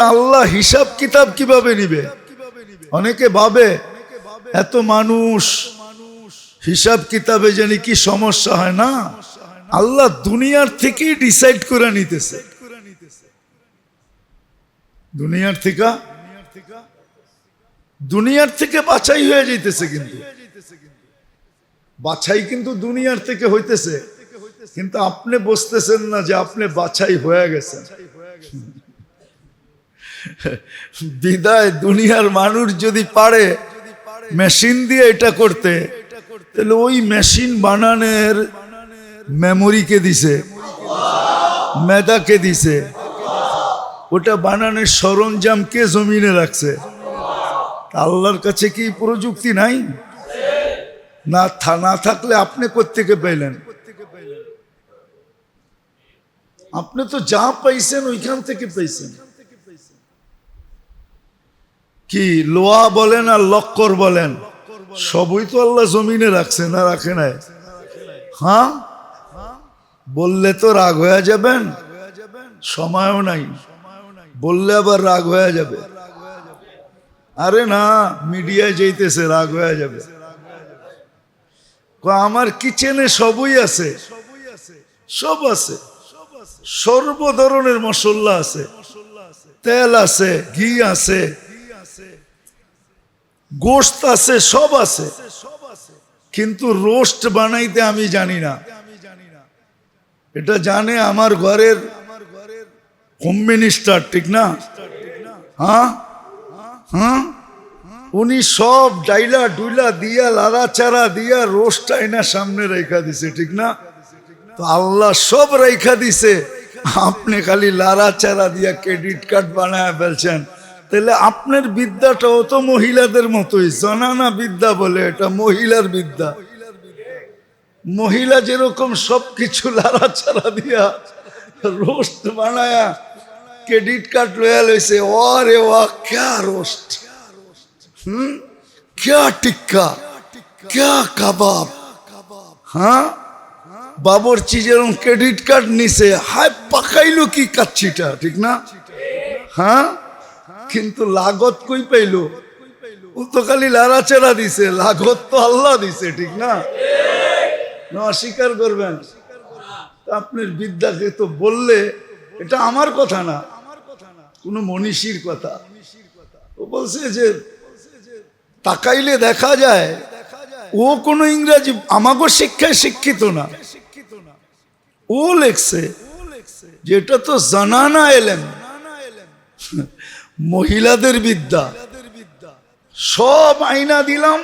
আল্লাহ হিসাব কিতাব কীভাবে নিবে? অনেকে ভাবে, এত মানুষ হিসাব কিতাবে জানি কি সমস্যা হয় না? আল্লাহ দুনিয়ার থেকেই ডিসাইড করে নিতেছে। দুনিয়ার থেকে দুনিয়ার থেকে বাছাই হয়ে যাইতেছে কিন্তু। বাছাই কিন্তু দুনিয়ার থেকে হইতেছে। কিন্তু আপনি বসতেছেন না যে আপনি বাছাই হয়ে গেছেন। বিদায় দুনিয়ার মানুষ যদি পারে মেশিন দিয়ে এটা করতে, তাহলে ওই মেশিন বানানোর মেমোরিকে দিছে? মেদাকে দিছে? ওটা বানানোর সরঞ্জাম কে জমিনে রাখছে? আল্লাহর কাছে কি প্রযুক্তি নাই? না না থাকলে আপনি কোত্থেকে পেলেন আপনি তো যা পাইছেন ওইখান থেকে পাইছেন। কি লোয়া বলেন আর লক্কর বলেন? সবই তো আল্লাহ জমিনে রাখছে না রাখে নাই। হ্যাঁ? বললে তো রাগ হয়ে যাবেন, সময়ও নাই। বললে আবার রাগ হয়ে যাবে। আরে না, মিডিয়ায় যেতেছে রাগ হয়ে যাবে। আমার কিচেনে সবই আছে। সব আছে। সর্ব ধরনের মশলা আছে। তেল আছে, ঘি আছে। গোস্ত আছে, সব আছে। কিন্তু রোস্ট বানাইতে আমি জানি না। এটা জানে আমার ঘরের হোম মিনিস্টার, ঠিক না? হ্যাঁ? হ্যাঁ? উনি সব ডাইলা ডুইলা দিয়া লাড়াচাড়া দিয়া রোস্ট আইনা সামনে রেখা দিছে, ঠিক না? তো আল্লাহ সব রেখা দিছে। আপনি খালি লাড়াচাড়া দিয়া ক্রেডিট কার্ড বানায় ফেলছেন। তাহলে আপনার বিদ্যাটাও তো মহিলাদের মতোই। জনানা বিদ্যা বলে এটা, মহিলার বিদ্যা। মহিলা যেরকম সব কিছু লাড়াচাড়া দিয়া রোস্ট বানায়া ক্রেডিট কার্ড লয়া লইছে, ওরে ওয়া, ক্যা রোস্ট? হুম? ক্যা টিক্কা? ক্যা কাবাব? হ্যাঁ? বাবরচি যেরকম ক্রেডিট কার্ড নিছে, হায় পাকাইলো কি কাচ্ছিটা, ঠিক না? হ্যাঁ? কিন্তু লাগত কই পাইলো? ও তো খালি লাড়াচাড়া দিছে, লাগত তো আল্লাহ দিছে, ঠিক না? অস্বীকার করবেন। আপনার বিদ্যাকে তো বললে, এটা আমার কথা না, কোনো মনীষীর কথা। ও বলছে যে, তাকাইলে দেখা যায়, ও কোনো ইংরাজি আমাকে শিক্ষায় শিক্ষিত না। ও লেখছে যে এটা তো জানানা এলেন মহিলাদের বিদ্যা। সব আইনা দিলাম,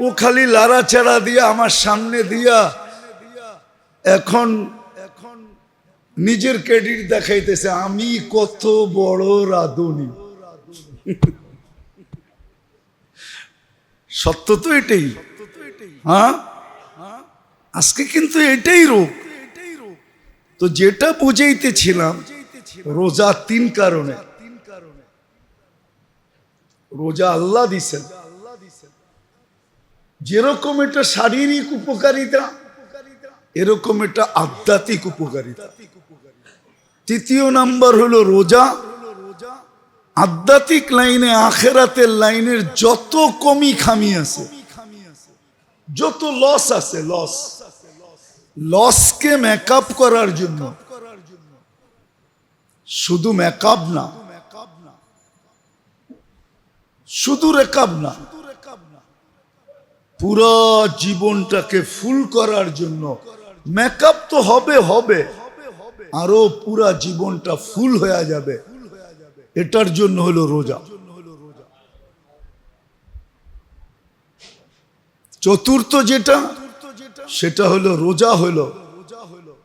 ও খালি লাড়াচাড়া দিয়া আমার সামনে দিয়া এখন এখন নিজের ক্রেডিট দেখাইতেছে, আমি কত বড় রাধুনি। সত্য তো এটাই। হ্যাঁ? আজকে কিন্তু এটাই রোগ। তো যেটা বুঝাইতেছিলাম রোজা তিন কারণে। রোজা আল্লাহ দিছেন। যেরকম এটা শারীরিক উপকারিতা, এরকম এটা আধ্যাত্মিক উপকারিতা। তৃতীয় নাম্বার হলো রোজা। আধ্যাত্মিক লাইনে আখেরাতের লাইনের যত কমি খামি আছে, যত লস আছে লস লসকে মেকআপ করার জন্য। শুধু মেকআপ না শুধু রেকাব না পুরো জীবনটাকে ফুল করার জন্য মেকআপ তো হবে হবে। আরও পুরা জীবনটা ফুল হয়ে যাবে। এটার জন্য হলো রোজা। চতুর্থ যেটা, সেটা হলো রোজা হলো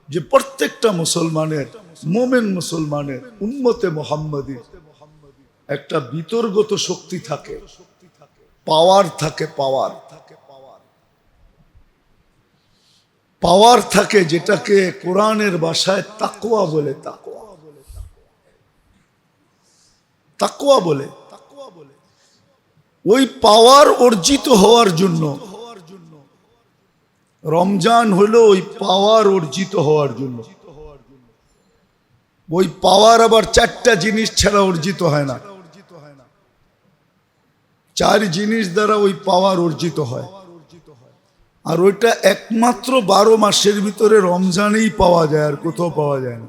যে প্রত্যেকটা মুসলমানের, মোমেন মুসলমানের উন্মতে মোহাম্মদী একটা বিতর্গত শক্তি থাকে, পাওয়ার থাকে, পাওয়ার। পাওয়ার থাকে যেটাকে কোরআনের ভাষায় তাকুয়া বলে তাকুয়া তাকুয়া বলে। ওই পাওয়ার অর্জিত হওয়ার জন্য, রমজান হলো ওই পাওয়ার অর্জিত হওয়ার জন্য। ওই পাওয়ার আবার চারটা জিনিস ছাড়া অর্জিত হয় না। চার জিনিস দ্বারা ওই পাওয়ার অর্জিত হয়। আর ওইটা একমাত্র বারো মাসের ভিতরে রমজানেই পাওয়া যায়, আর কোথাও পাওয়া যায় না।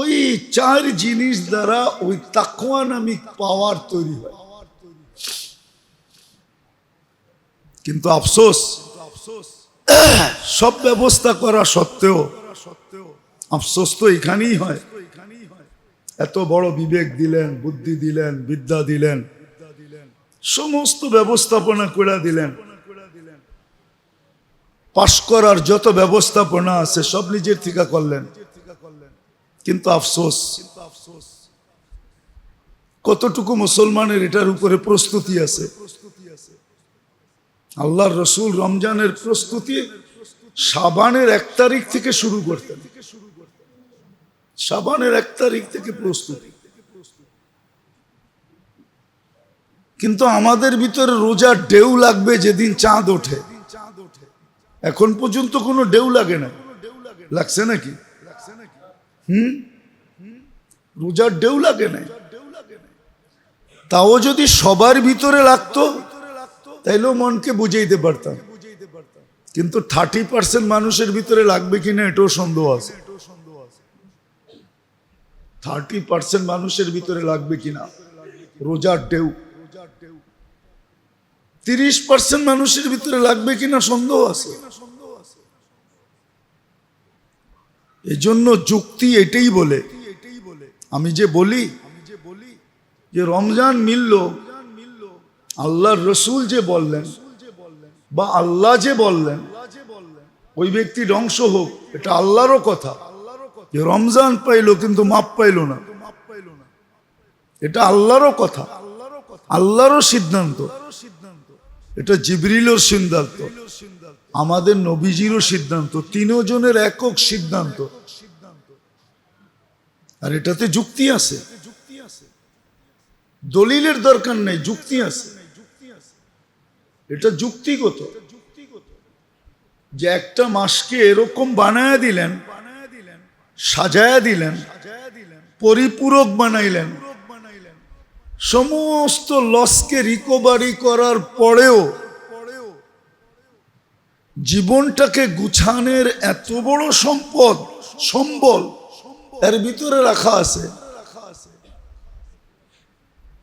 ওই চার জিনিস দ্বারা ওই তাকুয়া নামিক পাওয়ার তৈরি হয়। কিন্তু আফসোস, সব ব্যবস্থা করা সত্ত্বেও, আফসোস তো এখানেই হয়। এত বড় বিবেক দিলেন, বুদ্ধি দিলেন, বিদ্যা দিলেন, সমস্ত ব্যবস্থাপনা করে দিলেন। পাশ করার যত ব্যবস্থাপনা আছে সব নিজের থেকে করলেন। কিন্তু আফসোস, কতটুকু মুসলমানের এটার উপরে প্রস্তুতি আছে? আল্লাহর রসুল রমজানের প্রস্তুতি সাবানের এক তারিখ থেকে শুরু করতেন। সাবানের এক তারিখ থেকে প্রস্তুতি। কিন্তু আমাদের ভিতরে রোজার ঢেউ লাগবে যেদিন চাঁদ ওঠে। এখন পর্যন্ত কোনো ঢেউ লাগে না। লাগছে নাকি? হুম? রোজার ঢেউ লাগে না। তাও যদি সবার ভিতরে লাগতো, তাইলেও মনকে বুঝাইতে পারতাম। কিন্তু থার্টি পার্সেন্ট মানুষের ভিতরে লাগবে কিনা এটাও সন্দেহ আছে। থার্টি পার্সেন্ট মানুষের ভিতরে লাগবে কিনা? রোজার ঢেউ। তিরিশ পার্সেন্ট মানুষের ভিতরে লাগবে কিনা সন্দেহ আছে? এজন্য যুক্তি এটাই বলে। আমি যে বলি যে রমজান মিলল, আল্লাহর রসুল যে বললেন বা আল্লাহ যে বললেন, ওই ব্যক্তি ধ্বংস হোক, এটা আল্লাহরও কথা। যে রমজান পাইলো কিন্তু মাপ পাইলো না। এটা আল্লাহরও কথা। আল্লাহরও সিদ্ধান্ত। এটা জিবরিলের সিদ্ধান্ত। আমাদের নবীজিরও সিদ্ধান্ত। তিনজনের একক সিদ্ধান্ত। আর এটাতে যুক্তি আছে। দলিলের দরকার নেই, যুক্তি আছে। এটা যুক্তিগত। যে একটা মাসকে এরকম বানায় দিলেন সাজায়া দিলেন, পরিপূরক বানাইলেন। সমস্ত লসকে রিকভারি করার পরেও জীবনটাকে গুছানের এত বড় সম্পদ, সম্বল এর ভিতরে রাখা আছে।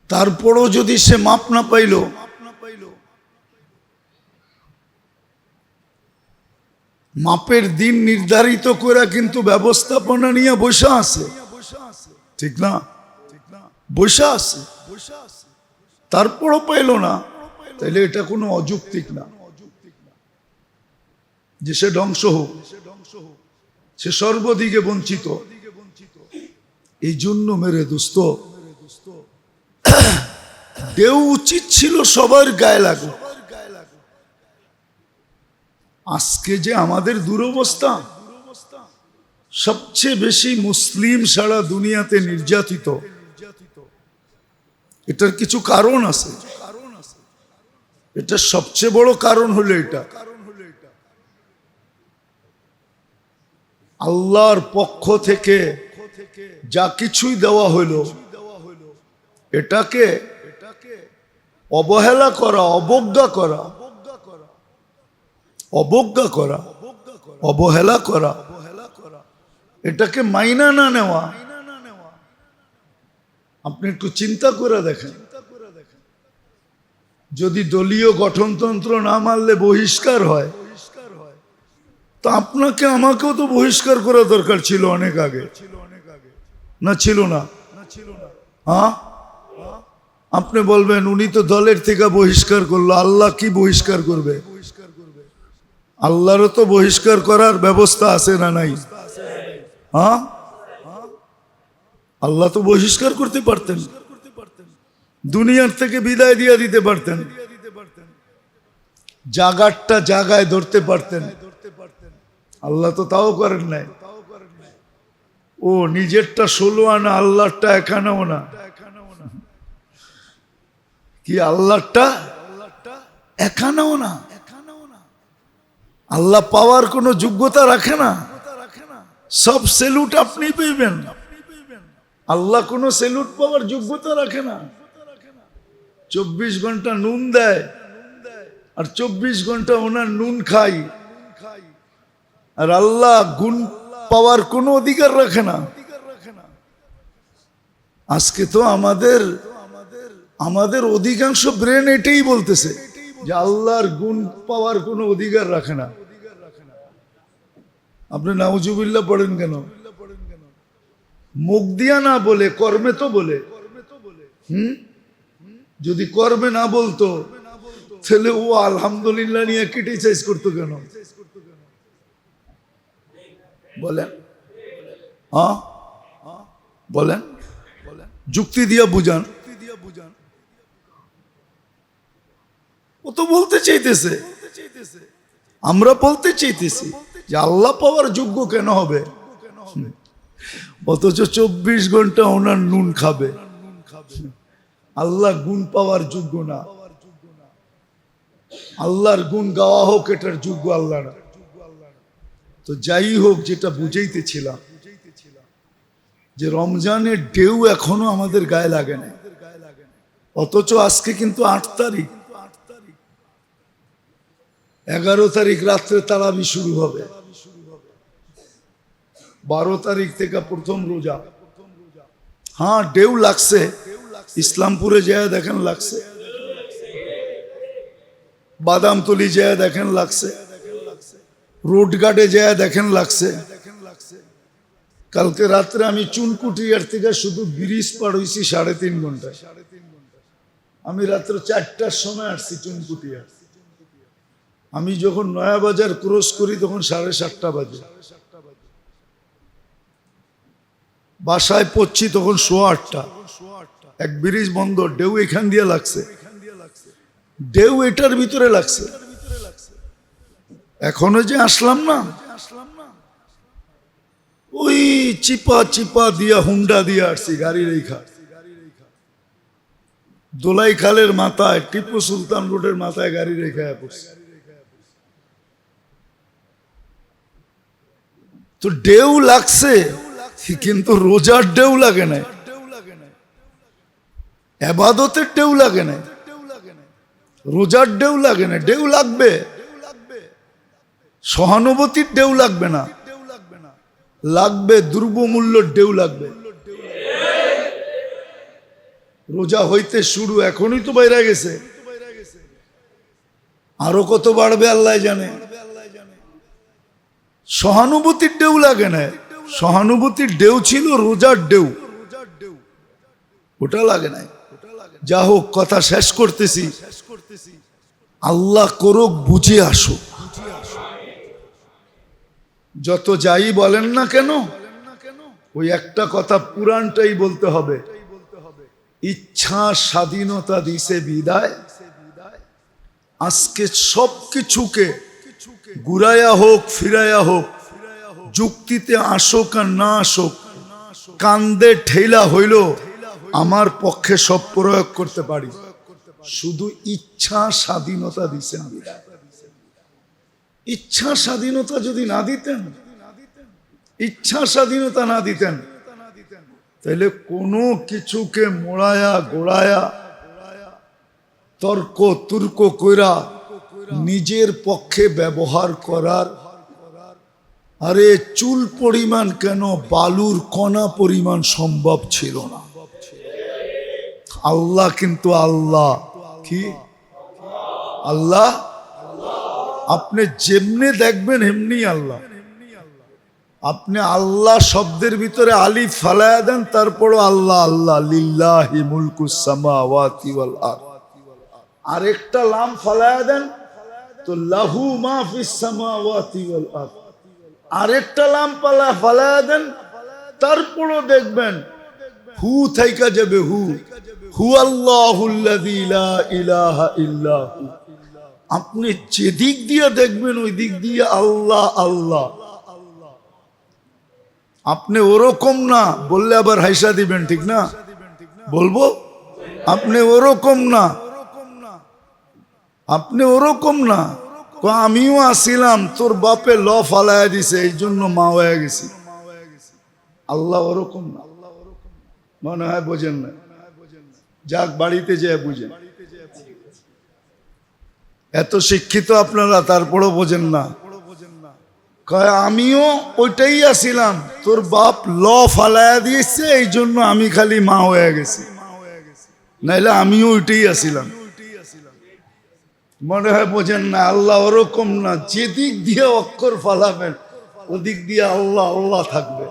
তারপরও যদি সে মাপ না পাইল মাপের দিন নির্ধারিত করে কিন্তু ব্যবস্থাপনা নিয়ে বসে আছে। ঠিক না? বসে আছে। তারপরও পাইল না। তাইলে এটা কোনো অযৌক্তিক না। যে সে ধ্বংস হোক, সে সর্বদিকে বঞ্চিত। এই জন্য মেরে দোস্ত দেও উচিত ছিল সবার গায়ে লাগুক আজকে যে আমাদের দুরবস্থা, সবচেয়ে বেশি মুসলিম সারা দুনিয়াতে নির্যাতিত, এটার কিছু কারণ আছে। এটা সবচেয়ে বড় কারণ হলো এটা। আল্লাহর পক্ষ থেকে যা কিছুই দেওয়া হলো, এটাকে অবহেলা করা, অবজ্ঞা করা অবজ্ঞা করা, অবহেলা করা, এটাকে মাইনা না নেওয়া। আপনি একটু চিন্তা করে দেখেন। যদি দলীয় গঠনতন্ত্র না মানলে বহিষ্কার হয়, তো আপনাকে আমাকেও তো বহিষ্কার করা দরকার ছিল অনেক আগে। না ছিল না? হ্যাঁ? আপনি বলবেন, উনি তো দলের থেকে বহিষ্কার করল, আল্লাহ কি বহিষ্কার করবে? আল্লাহরও তো বহিষ্কার করার ব্যবস্থা আছে না নাই? হ্যাঁ? আল্লাহ তো বহিষ্কার করতে পারতেন। দুনিয়ার থেকে বিদায় দিয়ে দিতে পারতেন। জাগারটা জাগায় ধরতে পারতেন। আল্লাহ তো তাও করেন নাই। ও, নিজেরটা ষোলো আনা, আল্লাহরটা এখানেও না। কি আল্লাহটা আল্লাহটা এখানেও না। আল্লাহ পাওয়ার কোনো যোগ্যতা রাখে না। সব সেলুট আপনি পেবেন। আল্লাহ কোনো সেলুট পাওয়ার যোগ্যতা রাখে না। চব্বিশ ঘণ্টা নুন দেয় আর চব্বিশ ঘণ্টা ওনার নুন খাই। আর আল্লাহ গুণ পাওয়ার কোনো অধিকার রাখে না। আজকে তো আমাদের আমাদের অধিকাংশ ব্রেন এটাই বলতেছে। যে আল্লাহর গুণ পাওয়ার কোনো অধিকার রাখে না। আপনি নাউজুবিল্লাহ পড়েন কেন? মুখ দিয়া না বলে, কর্মে তো বলে। হুম? যদি কর্মে না বলতো, ছেলে ও আলহামদুলিল্লাহ নিয়ে ক্রিটিসাইজ করতো কেন? বলেন। হ্যাঁ বলেন। যুক্তি দিয়া বুঝান। ও তো বলতে চাইতেছে। আমরা বলতে চাইতেছি যে আল্লাহ পাওয়ার যোগ্য কেন হবে। অথচ চব্বিশ ঘণ্টা ওনার নুন খাবে। আল্লাহ গুণ পাওয়ার যোগ্য না। আল্লাহর গুণ গাওয়া হোক, এটার যোগ্য আল্লাহ না। তো যাই হোক, যেটা বুঝাইতেছিলাম যে রমজানের ঢেউ এখনও আমাদের গায়ে লাগে না। অথচ আজকে কিন্তু আট তারিখ। এগারো তারিখ রাত্রে তারাবি শুরু হবে। বারো তারিখ থেকে প্রথম রোজা। হ্যাঁ ঢেউ লাগছে। ইসলামপুরে যায় দেখেন লাগছে। বাদামতলি যায় দেখেন লাগছে। রোড গার্ডে যায় দেখেন লাগছে। কালকে রাত্রে আমি চুনকুটি চুনকুটিয়ার থেকে শুধু ব্রিজ পার হয়েছি সাড়ে তিন ঘন্টায়। আমি রাত্রে চারটার সময় আসছি চুনকুটিয়া আমি যখন নয়া বাজার ক্রস করি, তখন সাড়ে সাতটা বাজে। বাসায় পড়ছি তখন সোয়া আটটা। এক ব্রিজ বন্ধ, ঢেউ এখান দিয়ে লাগছে। ঢেউ এটার ভিতরে লাগছে। এখনও যে আসলাম না। ওই চিপা চিপা দিয়া, হুন্ডা দিয়ে আসছি গাড়ি রেখা। দোলাই খালের মাথায়, টিপু সুলতান রোডের মাথায় গাড়ি রেখা পড়ছি। তো ঢেউ লাগছে কিন্তু রোজার ঢেউ লাগে না এবাদতের ঢেউ লাগে না রোজার ঢেউ লাগে না ঢেউ লাগবে। সহানুভূতির ডেউ লাগবে না। লাগবে দুর্বমূল্যর ডেউ লাগবে। রোজা হইতে শুরু, এখনই তো বাইরে গেছে। আরও কত বাড়বে আল্লাহ জানে। সহানুভূতির ডেউ লাগে না। সহানুভূতির ডেউ ছিল রোজার ডেউ ওটা লাগে নাই। যা হোক, কথা শেষ করতেছি। আল্লাহ করুক, বুঝে আসুক। যত যাই বলেন না কেন, ওই একটা কথা পুরাণটাই বলতে হবে। ইচ্ছা স্বাধীনতা দিছে বিদায়। আজকে সব কিছুকে ঘুরাইয়া হোক, ফিরাইয়া হোক, যুক্তিতে আসুক আর না আসুক, কান্দে ঠেলা হইল, আমার পক্ষে সব প্রয়োগ করতে পারি। শুধু ইচ্ছা স্বাধীনতা দিছেন বিদায় ইচ্ছা স্বাধীনতা যদি না দিতেন, ইচ্ছা স্বাধীনতা না দিতেন, তাহলে কোনো কিছুকে মোড়ায়া, গোড়ায়া তর্ক তুর্ক কইরা নিজের পক্ষে ব্যবহার করার। আরে চুল পরিমাণ কেন, বালুর কণা পরিমাণ সম্ভব ছিল না। আল্লাহ কিন্তু আল্লাহ। কি? আল্লাহ? আপনি যেমনি দেখবেন এমনি আল্লাহ। আপনি আল্লাহ শব্দের ভিতরে আলি ফালায়া দেন, তারপরও আল্লাহ আল্লাহ, লিল্লাহি মুলকুস সামাওয়াতি ওয়াল আরদ। আরেকটা লাম ফালায়া দেন তো লাহু আরেকটা লাম পালা ফালায়া দেন তারপরও দেখবেন, হু থাইকা যাবে হু। হু আল্লাহুল্লাযী লা ইলাহা ইল্লা আপনি যেদিক দিয়ে দেখবেন ওই দিক দিয়ে আল্লাহ আল্লাহ। আপনি ওরকম না, বললে আবার হাইসা দিবেন, ঠিক না? বলব? আপনি ওরকম না আপনি ওরকম না। আমিও আসিলাম, তোর বাপে ল ফালায়া দিছে, এই জন্য মা হয়ে গেছি। আল্লাহ ওরকম না। মনে হয় বোঝেন না। যাক, বাড়িতে যেয়ে বুঝেন। এত শিক্ষিত আপনারা, তারপরও বোঝেন না। কয়, আমিও ওইটাই আছিলাম তোর বাপ ল ফালায়া দিয়েছে, এই জন্য আমি খালি মা হয়ে গেছি। নাইলে আমিও ওইটাই আছিলাম মনে হয় বোঝেন না, আল্লাহ ওরকম না, যেদিক দিয়ে অক্ষর ফালাবেন, ওদিক দিয়ে আল্লাহ আল্লাহ থাকবে।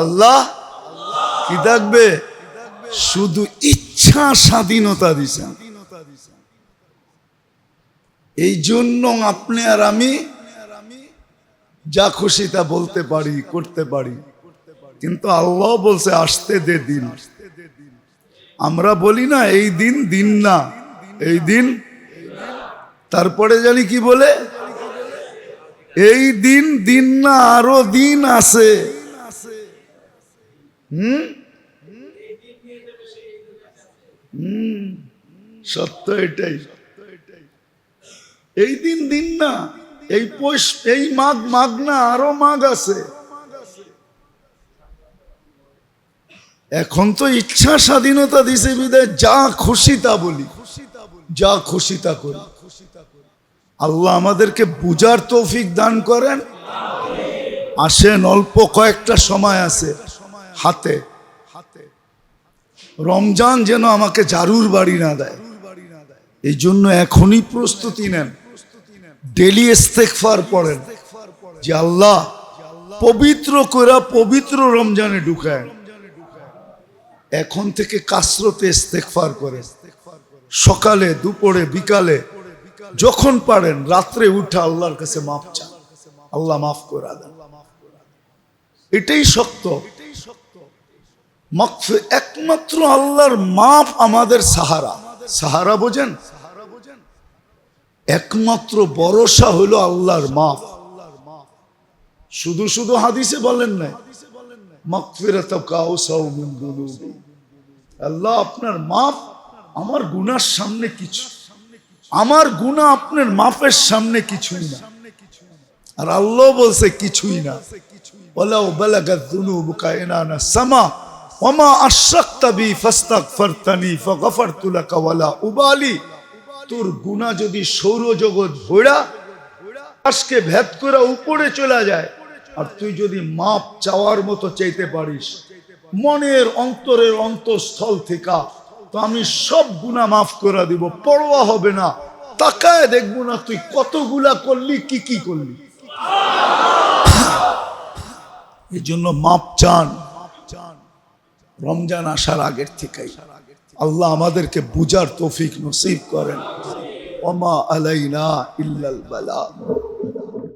আল্লাহ কি থাকবে? শুধু ইচ্ছা স্বাধীনতা দিছেন। এই জন্য আপনি আর আমি যা খুশি তা বলতে পারি, করতে পারি। কিন্তু আল্লাহ বলছে, আসতে দে দিন। আমরা বলি না, এই দিন দিন না, এই দিন তারপরে জানি কি বলে? এই দিন দিন না, আরও দিন আছে। হুম? সত্য এটাই। এই দিন দিন না, এই পৌষ, এই মাঘ মাঘ না, আরও মাঘ আছে। এখন তো ইচ্ছা স্বাধীনতা দিছে বিদায়, যা খুশি তা বলি। যা খুশি তা করি। আল্লাহ আমাদেরকে বুজার তৌফিক দান করেন। আসেন অল্প কয়েকটা সময় আছে হাতে। হাতে রমজান যেন আমাকে জারুর বাড়ি না দেয়। এই জন্য এখনই প্রস্তুতি নেন। ডেলি ইস্তেকফার পড়েন। যে আল্লাহ পবিত্র করে পবিত্র রমজানে ঢুকায়। এখন থেকে কাসরতে ইস্তেকফার করে। সকালে, দুপুরে, বিকালে যখন পারেন, রাত্রে উঠে আল্লাহর কাছে মাপ চান। আল্লাহ মাফ করে দেন। এটাই সত্য একমাত্র আল্লাহর মাপ আমাদের সাহারা। সাহারা বোঝেন? একমাত্র ভরসা হলো আল্লাহর মাপ। শুধু শুধু হাদিসে বলেন মিন আল্লাহ, আপনার মাপ আমার গুনার সামনে কিছু। আমার গুনাহ আপনার মাপের সামনে কিছুই না। আর আল্লাহ বলছে কিছুই না। ওলাও বালাগাত যুনুবুকা ইনানা সামা ওমা আশরাকতা বি ফাস্তাগফারতানি ফাগফারতু লাকা ওয়ালা উবালি। যদি সৌরজগৎ ভোড়া করে উপরে চলে যায়, আর তুই যদি মাপ চাওয়ার মতো চাইতে পারিস, মনের অন্তরের অন্তঃস্থল থেকে তো আমি সব গুণা মাফ করে দিব পড়োয়া হবে না। তাকায় দেখব না তুই কতগুলা করলি, কি কি করলি। এই জন্য মাপ চান। রমজান আসার আগের থেকেই। আল্লাহ আমাদেরকে বুজার তৌফিক নসিব করেন। ওমা আলাইনা ইল্লাল বালা।